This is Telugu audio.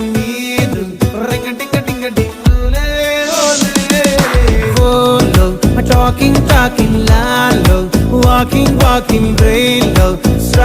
మీరు టాకింగ్ టాకింగ్ లాలో వాకింగ్ వాకింగ్ బ్రెయిన్లో